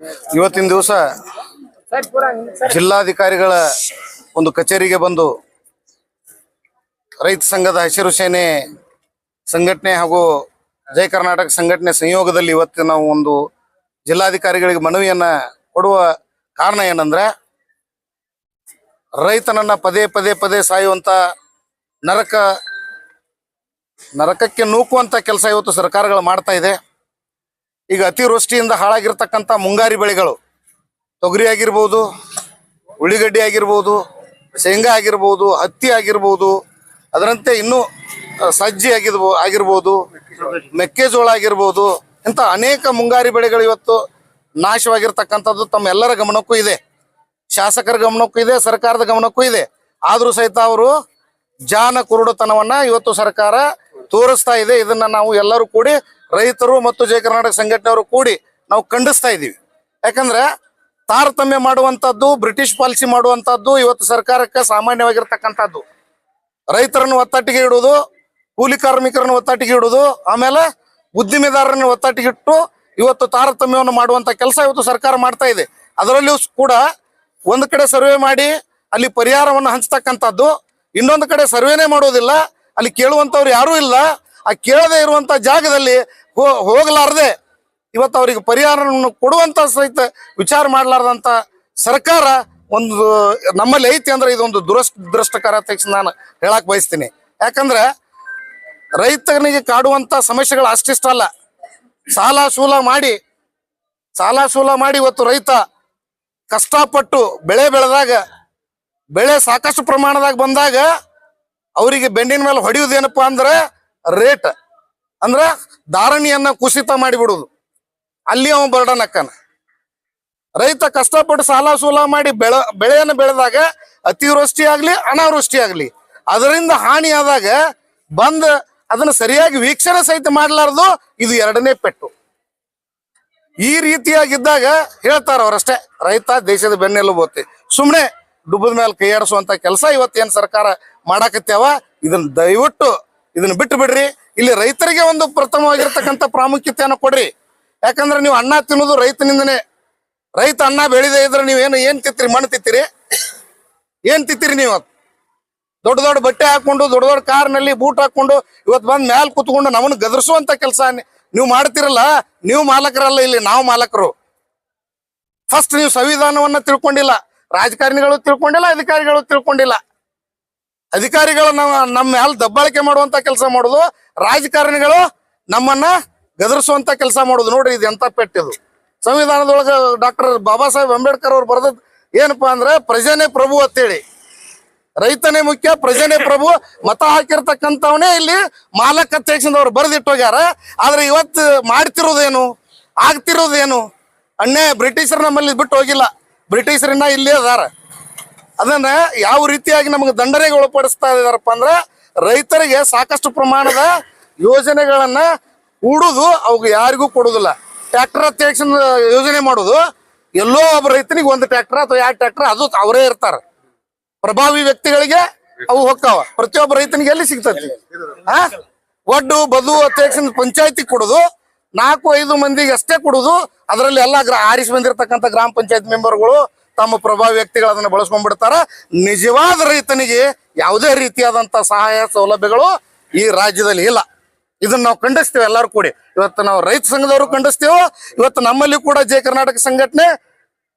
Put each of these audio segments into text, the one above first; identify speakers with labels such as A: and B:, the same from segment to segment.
A: ಇವತ್ತಿನ ದಿವಸ ಜಿಲ್ಲಾಧಿಕಾರಿಗಳ ಒಂದು ಕಚೇರಿಗೆ ಬಂದು ರೈತ ಸಂಘದ ಹಸಿರು ಸೇನೆ ಸಂಘಟನೆ ಹಾಗೂ ಜಯ ಕರ್ನಾಟಕ ಸಂಘಟನೆ ಸಂಯೋಗದಲ್ಲಿ ಇವತ್ತು ನಾವು ಒಂದು ಜಿಲ್ಲಾಧಿಕಾರಿಗಳಿಗೆ ಮನವಿಯನ್ನ ಕೊಡುವ ಕಾರಣ ಏನಂದ್ರೆ ರೈತನನ್ನ ಪದೇ ಪದೇ ಪದೇ ಸಾಯುವಂತ ನರಕ ನರಕಕ್ಕೆ ನೂಕುವಂತ ಕೆಲಸ ಇವತ್ತು ಸರ್ಕಾರಗಳು ಮಾಡ್ತಾ ಇದೆ. ಈಗ ಅತಿವೃಷ್ಟಿಯಿಂದ ಹಾಳಾಗಿರ್ತಕ್ಕಂಥ ಮುಂಗಾರಿ ಬೆಳೆಗಳು, ತೊಗರಿ ಆಗಿರ್ಬೋದು, ಉಳ್ಳಿಗಡ್ಡಿ ಆಗಿರ್ಬೋದು, ಶೇಂಗಾ ಆಗಿರ್ಬೋದು, ಹತ್ತಿ ಆಗಿರ್ಬೋದು, ಅದರಂತೆ ಇನ್ನೂ ಸಜ್ಜೆ ಆಗಿರ್ಬೋ, ಆಗಿರ್ಬೋದು, ಮೆಕ್ಕೆಜೋಳ ಆಗಿರ್ಬೋದು, ಇಂಥ ಅನೇಕ ಮುಂಗಾರಿ ಬೆಳೆಗಳು ಇವತ್ತು ನಾಶವಾಗಿರ್ತಕ್ಕಂಥದ್ದು ತಮ್ಮ ಎಲ್ಲರ ಗಮನಕ್ಕೂ ಇದೆ. ಶಾಸಕರ ಗಮನಕ್ಕೂ ಇದೆ, ಸರ್ಕಾರದ ಗಮನಕ್ಕೂ ಇದೆ. ಆದರೂ ಸಹಿತ ಅವರು ಜಾನ ಕುರುಡುತನವನ್ನು ಇವತ್ತು ಸರ್ಕಾರ ತೋರಿಸ್ತಾ ಇದೆ. ಇದನ್ನ ನಾವು ಎಲ್ಲರೂ ಕೂಡಿ, ರೈತರು ಮತ್ತು ಜಯ ಕರ್ನಾಟಕ ಸಂಘಟನೆಯವರು ಕೂಡಿ ನಾವು ಖಂಡಿಸ್ತಾ ಇದ್ದೀವಿ. ಯಾಕಂದ್ರೆ ತಾರತಮ್ಯ ಮಾಡುವಂತದ್ದು ಬ್ರಿಟಿಷ್ ಪಾಲಿಸಿ ಮಾಡುವಂತದ್ದು ಇವತ್ತು ಸರ್ಕಾರಕ್ಕೆ ಸಾಮಾನ್ಯವಾಗಿರ್ತಕ್ಕಂಥದ್ದು. ರೈತರನ್ನು ಒತ್ತಟ್ಟಿಗೆ ಇಡುವುದು, ಕೂಲಿ ಕಾರ್ಮಿಕರನ್ನು ಒತ್ತಟ್ಟಿಗೆ ಇಡುವುದು, ಆಮೇಲೆ ಉದ್ದಿಮೆದಾರರನ್ನು ಒತ್ತಟ್ಟಿಗಿಟ್ಟು ಇವತ್ತು ತಾರತಮ್ಯವನ್ನು ಮಾಡುವಂತ ಕೆಲಸ ಇವತ್ತು ಸರ್ಕಾರ ಮಾಡ್ತಾ ಇದೆ. ಅದರಲ್ಲಿಯೂ ಕೂಡ ಒಂದು ಕಡೆ ಸರ್ವೆ ಮಾಡಿ, ಅಲ್ಲಿ ಪರಿಹಾರವನ್ನು ಹಂಚ್ತಕ್ಕಂಥದ್ದು, ಇನ್ನೊಂದು ಕಡೆ ಸರ್ವೇನೇ ಮಾಡೋದಿಲ್ಲ. ಅಲ್ಲಿ ಕೇಳುವಂಥವ್ರು ಯಾರೂ ಇಲ್ಲ. ಆ ಕೇಳದೆ ಇರುವಂತ ಜಾಗದಲ್ಲಿ ಹೋಗಲಾರದೆ ಇವತ್ತು ಅವರಿಗೆ ಪರಿಹಾರವನ್ನು ಕೊಡುವಂತ ಸಹಿತ ವಿಚಾರ ಮಾಡಲಾರ್ದಂಥ ಸರ್ಕಾರ ಒಂದು, ನಮ್ಮಲ್ಲಿ ಐತಿ ಅಂದ್ರೆ ಇದೊಂದು ದುರಸ್ ದುರಷ್ಟಕರ ನಾನು ಹೇಳಕ್ ಬಯಸ್ತೀನಿ. ಯಾಕಂದ್ರೆ ರೈತನಿಗೆ ಕಾಡುವಂತ ಸಮಸ್ಯೆಗಳು ಅಷ್ಟಿಷ್ಟಲ್ಲ ಸಾಲ ಶೂಲ ಮಾಡಿ, ಸಾಲ ಶೂಲ ಮಾಡಿ ಇವತ್ತು ರೈತ ಕಷ್ಟಪಟ್ಟು ಬೆಳೆ ಬೆಳೆದಾಗ, ಬೆಳೆ ಸಾಕಷ್ಟು ಪ್ರಮಾಣದಾಗ ಬಂದಾಗ ಅವರಿಗೆ ಬೆಂಡಿನ ಮೇಲೆ ಹೊಡೆಯುವುದೇನಪ್ಪಾ ಅಂದ್ರೆ ರೇಟ್. ಅಂದ್ರೆ ಧಾರಣಿಯನ್ನ ಕುಸಿತ ಮಾಡಿಬಿಡುದು ಅಲ್ಲಿ ಅವ ಬರ್ಡನ್ ಅಕ್ಕನ ರೈತ ಕಷ್ಟಪಟ್ಟು ಸಾಲ ಸೂಲ ಮಾಡಿ ಬೆಳ, ಬೆಳೆಯನ್ನು ಬೆಳೆದಾಗ ಅತಿವೃಷ್ಟಿ ಆಗ್ಲಿ, ಅನಾವೃಷ್ಟಿ ಆಗ್ಲಿ, ಅದರಿಂದ ಹಾನಿ ಆದಾಗ ಬಂದ ಅದನ್ನ ಸರಿಯಾಗಿ ವೀಕ್ಷಣೆ ಸಹಿತ ಮಾಡಲಾರದು ಇದು ಎರಡನೇ ಪೆಟ್ಟು. ಈ ರೀತಿಯಾಗಿದ್ದಾಗ ಹೇಳ್ತಾರ ಅವರಷ್ಟೇ, ರೈತ ದೇಶದ ಬೆನ್ನೆಲುಬು ಸುಮ್ಮನೆ ಡುಬ್ಬದ ಮೇಲೆ ಕೈಯಾಡಿಸುವಂತ ಕೆಲಸ ಇವತ್ತೇನು ಸರ್ಕಾರ ಮಾಡಾಕತ್ಯಾವ? ಇದನ್ನ ದಯವಿಟ್ಟು ಇದನ್ನ ಬಿಟ್ಟು ಬಿಡ್ರಿ. ಇಲ್ಲಿ ರೈತರಿಗೆ ಒಂದು ಪ್ರಥಮವಾಗಿರ್ತಕ್ಕಂಥ ಪ್ರಾಮುಖ್ಯತೆಯನ್ನು ಕೊಡ್ರಿ. ಯಾಕಂದ್ರೆ ನೀವು ಅನ್ನ ತಿನ್ನೋದು ರೈತನಿಂದನೇ. ರೈತ ಅನ್ನ ಬೆಳೆದೇ ಇದ್ರೆ ನೀವೇನು ಏನ್ ತಿತ್ತೀರಿ ಮಣ್ಣು ತಿತ್ತೀರಿ ಏನ್ ತಿತ್ತೀರಿ ನೀವು? ದೊಡ್ಡ ದೊಡ್ಡ ಬಟ್ಟೆ ಹಾಕೊಂಡು ದೊಡ್ಡ ದೊಡ್ಡ ಕಾರ್ನಲ್ಲಿ ಬೂಟ್ ಹಾಕೊಂಡು ಇವತ್ತು ಬಂದ್ ಮ್ಯಾಲ್ ಕುತ್ಕೊಂಡು ನಮ್ಮನ್ನು ಗದರ್ಸುವಂತ ಕೆಲಸ ನೀವು ಮಾಡ್ತಿರಲ್ಲ, ನೀವು ಮಾಲಕರಲ್ಲ ಇಲ್ಲಿ, ನಾವು ಮಾಲಕರು. ಫಸ್ಟ್ ನೀವು ಸಂವಿಧಾನವನ್ನ ತಿಳ್ಕೊಂಡಿಲ್ಲ, ರಾಜಕಾರಣಿಗಳು ತಿಳ್ಕೊಂಡಿಲ್ಲ, ಅಧಿಕಾರಿಗಳು ತಿಳ್ಕೊಂಡಿಲ್ಲ. ಅಧಿಕಾರಿಗಳು ನಮ್ಮ ಮ್ಯಾಲ ದಬ್ಬಾಳಿಕೆ ಮಾಡುವಂತ ಕೆಲಸ ಮಾಡೋದು, ರಾಜಕಾರಣಿಗಳು ನಮ್ಮನ್ನ ಗದರಿಸುವಂತ ಕೆಲಸ ಮಾಡೋದು. ನೋಡ್ರಿ ಇದು ಎಂತ ಪೆಟ್ಟಿದು ಸಂವಿಧಾನದೊಳಗೆ ಡಾಕ್ಟರ್ ಬಾಬಾ ಸಾಹೇಬ್ ಅಂಬೇಡ್ಕರ್ ಅವ್ರು ಬರೆದದ್ ಏನಪ್ಪಾ ಅಂದ್ರೆ, ಪ್ರಜೆನೇ ಪ್ರಭು ಅಂತೇಳಿ. ರೈತನೇ ಮುಖ್ಯ, ಪ್ರಜೆನೇ ಪ್ರಭು. ಮತ ಹಾಕಿರ್ತಕ್ಕಂಥವನೇ ಇಲ್ಲಿ ಮಾಲಕ ಅವ್ರು ಬರೆದಿಟ್ಟೋಗ್ಯಾರ. ಆದ್ರೆ ಇವತ್ತು ಮಾಡ್ತಿರೋದೇನು? ಆಗ್ತಿರೋದೇನು? ಅಣ್ಣೆ, ಬ್ರಿಟಿಷರ್ ನಮ್ಮಲ್ಲಿ ಬಿಟ್ಟು ಹೋಗಿಲ್ಲ. ಬ್ರಿಟಿಷರನ್ನ ಇಲ್ಲೇ ಅದಾರ. ಅದನ್ನ ಯಾವ ರೀತಿಯಾಗಿ ನಮಗೆ ದಂಡನೆಗೆ ಒಳಪಡಿಸ್ತಾ ಇದಾರಪ್ಪ ಅಂದ್ರೆ ರೈತರಿಗೆ ಸಾಕಷ್ಟು ಪ್ರಮಾಣದ ಯೋಜನೆಗಳನ್ನ ಹೂಡುದು ಅವ್ಗೆ ಯಾರಿಗೂ ಕೊಡುದಿಲ್ಲ. ಟ್ರ್ಯಾಕ್ಟರ್ ಅತ್ಯಕ್ಷನ್ ಯೋಜನೆ ಮಾಡುದು. ಎಲ್ಲೋ ಒಬ್ಬ ರೈತನಿಗೆ ಒಂದು ಟ್ರ್ಯಾಕ್ಟರ್ ಅಥವಾ ಎರಡು ಟ್ರ್ಯಾಕ್ಟರ್ ಅದು ಅವರೇ ಇರ್ತಾರ. ಪ್ರಭಾವಿ ವ್ಯಕ್ತಿಗಳಿಗೆ ಅವು ಹೊಕ್ಕಾವ. ಪ್ರತಿಯೊಬ್ಬ ರೈತನಿಗೆ ಎಲ್ಲಿ ಸಿಗ್ತತಿ ಆ? ಒಡ್ಡು, ಬದು ಅತ್ಯಕ್ಷ ಪಂಚಾಯತಿ ಕೊಡುದು. ನಾಲ್ಕು, ಐದು ಮಂದಿಗೆ ಅಷ್ಟೇ ಕೊಡುದು. ಅದರಲ್ಲಿ ಎಲ್ಲ ಆರಿಸ್ ಆರಿಸಿ ಬಂದಿರತಕ್ಕಂಥ ಗ್ರಾಮ ಪಂಚಾಯತ್ ಮೆಂಬರ್ಗಳು ತಮ್ಮ ಪ್ರಭಾವಿ ವ್ಯಕ್ತಿಗಳು ಅದನ್ನ ಬಳಸ್ಕೊಂಡ್ಬಿಡ್ತಾರ. ನಿಜವಾದ ರೈತನಿಗೆ ಯಾವುದೇ ರೀತಿಯಾದಂತಹ ಸಹಾಯ ಸೌಲಭ್ಯಗಳು ಈ ರಾಜ್ಯದಲ್ಲಿ ಇಲ್ಲ. ಇದನ್ನ ನಾವು ಖಂಡಿಸ್ತೇವೆ ಎಲ್ಲರೂ ಕೂಡಿ. ಇವತ್ತು ನಾವು ರೈತ ಸಂಘದವರು ಖಂಡಿಸ್ತೇವೆ, ಇವತ್ತು ನಮ್ಮಲ್ಲಿ ಕೂಡ ಜಯ ಕರ್ನಾಟಕ ಸಂಘಟನೆ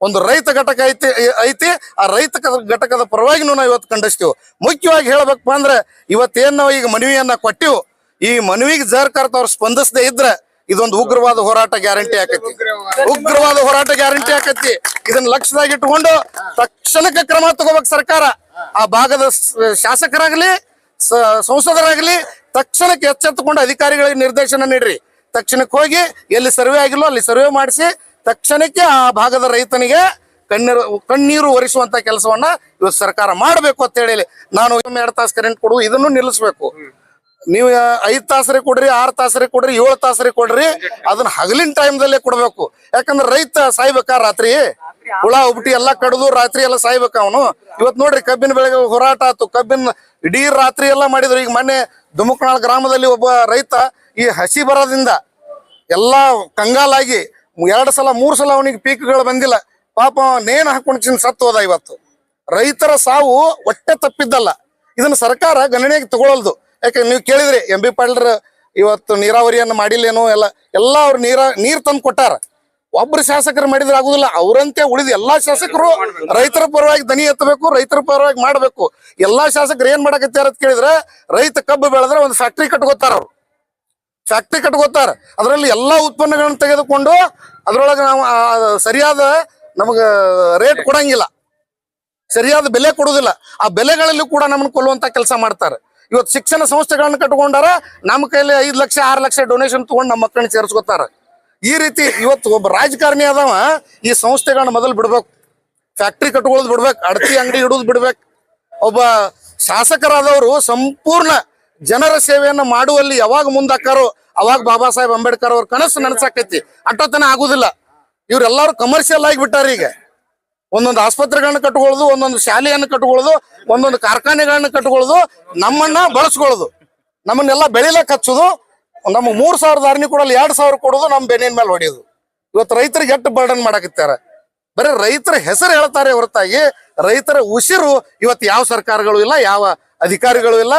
A: ಒಂದು ರೈತ ಘಟಕ ಐತಿ ಐತಿ. ಆ ರೈತ ಘಟಕದ ಪರವಾಗಿ ನಾವು ಇವತ್ತು ಖಂಡಿಸ್ತೀವಿ. ಮುಖ್ಯವಾಗಿ ಹೇಳಬೇಕಪ್ಪ ಅಂದ್ರೆ ಇವತ್ತೇನ್ ನಾವು ಈಗ ಮನವಿಯನ್ನ ಕೊಟ್ಟಿವು, ಈ ಮನವಿಗೆ ಜರ್ಕರ್ತ ಅವ್ರು ಸ್ಪಂದಿಸದೇ ಇದ್ರೆ ಇದೊಂದು ಉಗ್ರವಾದ ಹೋರಾಟ ಗ್ಯಾರಂಟಿ ಆಕತಿ. ಉಗ್ರವಾದ ಹೋರಾಟ ಗ್ಯಾರಂಟಿ ಆಕೈತಿ. ಇದನ್ನ ಲಕ್ಷ್ಯದಾಗ ಇಟ್ಕೊಂಡು ತಕ್ಷಣಕ್ಕೆ ಕ್ರಮ ತಗೋಬೇಕು ಸರ್ಕಾರ. ಆ ಭಾಗದ ಶಾಸಕರಾಗಲಿ ಸಂಸದರಾಗ್ಲಿ ತಕ್ಷಣಕ್ಕೆ ಎಚ್ಚೆತ್ತುಕೊಂಡು ಅಧಿಕಾರಿಗಳಿಗೆ ನಿರ್ದೇಶನ ನೀಡ್ರಿ. ತಕ್ಷಣಕ್ಕೆ ಹೋಗಿ ಎಲ್ಲಿ ಸರ್ವೆ ಆಗಿಲ್ಲೋ ಅಲ್ಲಿ ಸರ್ವೆ ಮಾಡಿಸಿ ತಕ್ಷಣಕ್ಕೆ ಆ ಭಾಗದ ರೈತನಿಗೆ ಕಣ್ಣೀರು ಕಣ್ಣೀರು ಒರೆಸುವಂತ ಕೆಲಸವನ್ನ ಇವತ್ತು ಸರ್ಕಾರ ಮಾಡಬೇಕು ಅಂತ ಹೇಳಿ ನಾನು ಎರಡು ತಾಸು ಕರೆಂಟ್ ಕೊಡು, ಇದನ್ನು ನಿಲ್ಲಿಸಬೇಕು. ನೀವು ಐದ್ ತಾಸರಿ ಕೊಡ್ರಿ, ಆರ್ ತಾಸರಿ ಕೊಡ್ರಿ, ಏಳು ತಾಸರಿ ಕೊಡ್ರಿ, ಅದನ್ನ ಹಗಲಿನ ಟೈಮ್ದಲ್ಲೇ ಕೊಡ್ಬೇಕು. ಯಾಕಂದ್ರೆ ರೈತ ಸಾಯ್ಬೇಕಾ ರಾತ್ರಿ? ಹುಳ ಉಬ್ಟಿ ಎಲ್ಲಾ ಕಡ್ದು ರಾತ್ರಿ ಎಲ್ಲ ಸಾಯ್ಬೇಕ ಅವನು. ಇವತ್ ನೋಡ್ರಿ ಕಬ್ಬಿನ ಬೆಳೆಗೆ ಹೋರಾಟ ಆತು. ಕಬ್ಬಿನ ಇಡೀ ರಾತ್ರಿ ಎಲ್ಲಾ ಮಾಡಿದ್ರು. ಈಗ ಮೊನ್ನೆ ದುಮುಕನಾಳ್ ಗ್ರಾಮದಲ್ಲಿ ಒಬ್ಬ ರೈತ ಈ ಹಸಿ ಬರದಿಂದ ಎಲ್ಲಾ ಕಂಗಾಲಾಗಿ ಎರಡು ಸಲ, ಮೂರು ಸಲ ಅವನಿಗೆ ಪೀಕ್ಗಳು ಬಂದಿಲ್ಲ. ಪಾಪ ನೇನ್ ಹಾಕೊಂಡು ಚಿನ್ ಸತ್ತು ಹೋದ ಇವತ್ತು. ರೈತರ ಸಾವು ಹೊಟ್ಟೆ ತಪ್ಪಿದ್ದಲ್ಲ. ಇದನ್ನ ಸರ್ಕಾರ ಗಣನೆಗೆ ತಗೊಳ್ಳಲ್ದು. ಯಾಕೆ ನೀವು ಕೇಳಿದ್ರಿ ಎಂ ಬಿ ಪಾಟೀಲ್ರ ಇವತ್ತು ನೀರಾವರಿಯನ್ನು ಮಾಡಿಲ್ಲೇನೋ ಎಲ್ಲ ಎಲ್ಲ ಅವ್ರು ನೀರ, ನೀರ್ ತಂದು ಕೊಟ್ಟಾರ. ಒಬ್ರು ಶಾಸಕರು ಮಾಡಿದ್ರೆ ಆಗುದಿಲ್ಲ. ಅವರಂತೆ ಉಳಿದ ಎಲ್ಲಾ ಶಾಸಕರು ರೈತರ ಪರವಾಗಿ ದನಿ ಎತ್ತಬೇಕು, ರೈತರ ಪರವಾಗಿ ಮಾಡಬೇಕು. ಎಲ್ಲಾ ಶಾಸಕರು ಏನ್ ಮಾಡಕತ್ತಾರ ಅಂತ ಕೇಳಿದ್ರೆ ರೈತ ಕಬ್ಬು ಬೆಳೆದ್ರೆ ಒಂದು ಫ್ಯಾಕ್ಟ್ರಿ ಕಟ್ಕೋತಾರ ಅವ್ರು. ಫ್ಯಾಕ್ಟ್ರಿ ಕಟ್ಕೋತಾರ. ಅದರಲ್ಲಿ ಎಲ್ಲಾ ಉತ್ಪನ್ನಗಳನ್ನ ತೆಗೆದುಕೊಂಡು ಅದ್ರೊಳಗೆ ನಾವು ಸರಿಯಾದ ನಮಗ ರೇಟ್ ಕೊಡಂಗಿಲ್ಲ. ಸರಿಯಾದ ಬೆಲೆ ಕೊಡುದಿಲ್ಲ. ಆ ಬೆಲೆಗಳಲ್ಲಿ ಕೂಡ ನಮ್ಮನ್ನ ಕೊಲ್ಲುವಂತ ಕೆಲಸ ಮಾಡ್ತಾರೆ. ಇವತ್ತು ಶಿಕ್ಷಣ ಸಂಸ್ಥೆಗಳನ್ನ ಕಟ್ಕೊಂಡಾರ ನಮ್ಮ ಕೈಲಿ ಐದು ಲಕ್ಷ, ಆರು ಲಕ್ಷ ಡೊನೇಷನ್ ತಗೊಂಡು ನಮ್ಮ ಮಕ್ಕಳನ್ನ ಸೇರಿಸ್ಕೊತಾರ. ಈ ರೀತಿ ಇವತ್ತು ಒಬ್ಬ ರಾಜಕಾರಣಿ ಅದಾವ ಈ ಸಂಸ್ಥೆಗಳನ್ನ ಮೊದಲು ಬಿಡ್ಬೇಕು. ಫ್ಯಾಕ್ಟ್ರಿ ಕಟ್ಕೊಳ್ಳೋದು ಬಿಡ್ಬೇಕು, ಅಡತಿ ಅಂಗಡಿ ಇಡೋದು ಬಿಡ್ಬೇಕು. ಒಬ್ಬ ಶಾಸಕರಾದವರು ಸಂಪೂರ್ಣ ಜನರ ಸೇವೆಯನ್ನು ಮಾಡುವಲ್ಲಿ ಯಾವಾಗ ಮುಂದಾಕಾರೋ ಅವಾಗ ಬಾಬಾ ಸಾಹೇಬ್ ಅಂಬೇಡ್ಕರ್ ಅವ್ರ ಕನಸು ನನಸಾಕೈತಿ. ಅಟ್ಟತನ ಆಗುದಿಲ್ಲ. ಇವ್ರೆಲ್ಲಾರು ಕಮರ್ಷಿಯಲ್ ಆಗಿ ಬಿಟ್ಟಾರ ಈಗ. ಒಂದೊಂದು ಆಸ್ಪತ್ರೆಗಳನ್ನ ಕಟ್ಕೊಳ್ಳೋದು, ಒಂದೊಂದು ಶಾಲೆಯನ್ನು ಕಟ್ಕೊಳ್ಳೋದು, ಒಂದೊಂದು ಕಾರ್ಖಾನೆಗಳನ್ನ ಕಟ್ಕೊಳ್ಳೋದು, ನಮ್ಮನ್ನ ಬಳಸ್ಕೊಳ್ಳೋದು. ನಮ್ಮನ್ನೆಲ್ಲ ಬೆಳಿಲಕ್ ಹಚ್ಚೋದು ನಮ್ಮ ಮೂರ್ ಸಾವಿರದ ಅರ್ನಿ ಕೊಡಲ್ಲ, ಎರಡ್ ಸಾವಿರ ಕೊಡೋದು ನಮ್ಮ ಬೆನ್ನಿನ ಮೇಲೆ ಹೊಡೆಯೋದು. ಇವತ್ತು ರೈತರಿಗೆ ಎಷ್ಟು ಬರ್ಡನ್ ಮಾಡಕತ್ತಾರ? ಬರೀ ರೈತರ ಹೆಸರು ಹೇಳ್ತಾರೆ ಹೊರತಾಗಿ ರೈತರ ಉಸಿರು ಇವತ್ತು ಯಾವ ಸರ್ಕಾರಗಳು ಇಲ್ಲ, ಯಾವ ಅಧಿಕಾರಿಗಳು ಇಲ್ಲ